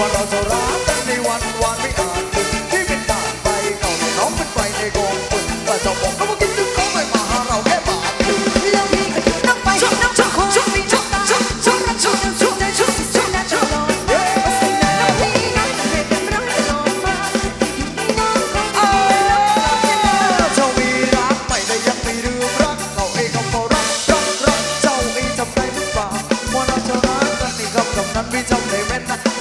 ว่าเราจะรักกันในวันวานไม่อาจถึงที่เป็นต่างไปเก่าน้องเป็นไฟในกองฝุ่นแต่จะบอกเขว่าคิดถึงเขาไม่มาหาเราแค่บาทหนึ่ง เจ้ามีรักไม่ได้ยังไม่ลืมรักเราเองเขาก็รักรักรักเจ้าเองจำได้หรือเปล่าว่าเราจะรักกันในคำคำนั้นไม่จำ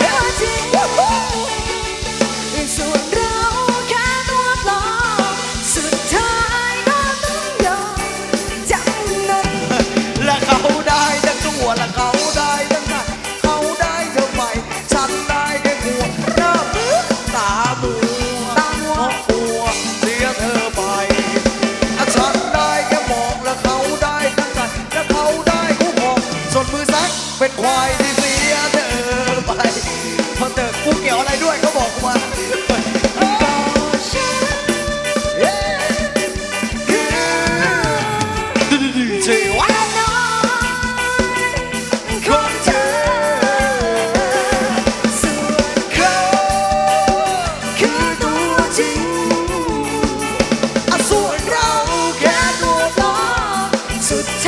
คือตัวจริงส่วนเราแค่ตัวปลอมสุดท้ายก็ต้องยอมจำนนและเขาได้ทั้งตัวและเขาได้ทั้งหน้าเขาได้เธอใหม่ฉันได้แค่หัวหน้ามือตามัวตามัวหัวเสียเธอไปฉันได้แค่มองและเขาได้ทั้งใจและเขาได้คู่ครองส่วนมือซักเป็นควายที่สียเธอไปพอ เธอกูเกี่ยวอะไรด้วยก็บอกกูมาเย้คือเชื่อว่าของเธอส่วนเขาคื